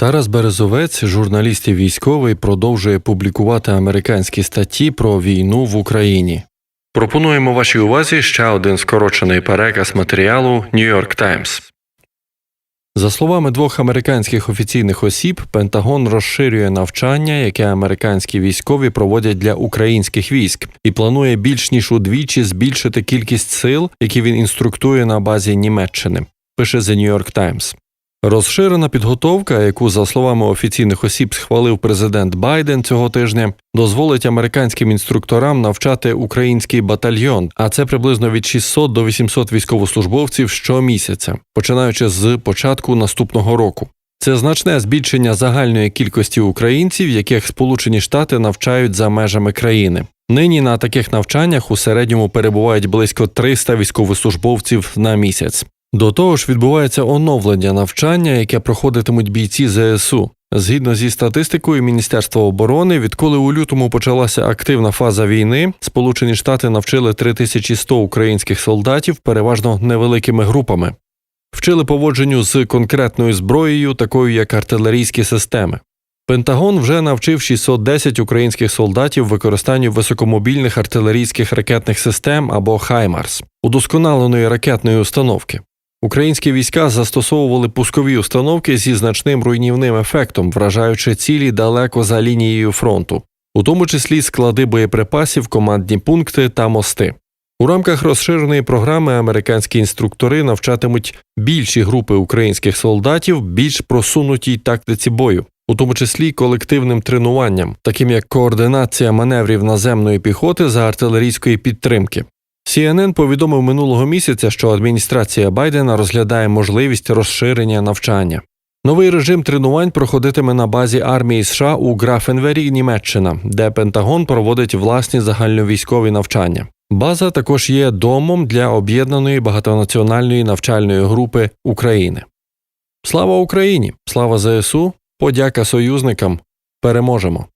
Тарас Березовець, журналіст і військовий, продовжує публікувати американські статті про війну в Україні. Пропонуємо вашій увазі ще один скорочений переказ матеріалу New York Times. За словами двох американських офіційних осіб, Пентагон розширює навчання, яке американські військові проводять для українських військ, і планує більш ніж удвічі збільшити кількість сил, які він інструктує на базі Німеччини. Пише The New York Times. Розширена підготовка, яку за словами офіційних осіб схвалив президент Байден цього тижня, дозволить американським інструкторам навчати український батальйон, а це приблизно від 600 до 800 військовослужбовців щомісяця, починаючи з початку наступного року. Це значне збільшення загальної кількості українців, яких Сполучені Штати навчають за межами країни. Нині на таких навчаннях у середньому перебувають близько 300 військовослужбовців на місяць. До того ж, відбувається оновлення навчання, яке проходитимуть бійці ЗСУ. Згідно зі статистикою Міністерства оборони, відколи у лютому почалася активна фаза війни, Сполучені Штати навчили 3100 українських солдатів переважно невеликими групами. Вчили поводженню з конкретною зброєю, такою як артилерійські системи. Пентагон вже навчив 610 українських солдатів використанню високомобільних артилерійських ракетних систем або Хаймарс, удосконаленої ракетної установки. Українські війська застосовували пускові установки зі значним руйнівним ефектом, вражаючи цілі далеко за лінією фронту, у тому числі склади боєприпасів, командні пункти та мости. У рамках розширеної програми американські інструктори навчатимуть більші групи українських солдатів більш просунутій тактиці бою, у тому числі колективним тренуванням, таким як координація маневрів наземної піхоти за артилерійської підтримки. CNN повідомив минулого місяця, що адміністрація Байдена розглядає можливість розширення навчання. Новий режим тренувань проходитиме на базі армії США у Графенвері, Німеччина, де Пентагон проводить власні загальновійськові навчання. База також є домом для об'єднаної багатонаціональної навчальної групи України. Слава Україні! Слава ЗСУ! Подяка союзникам! Переможемо!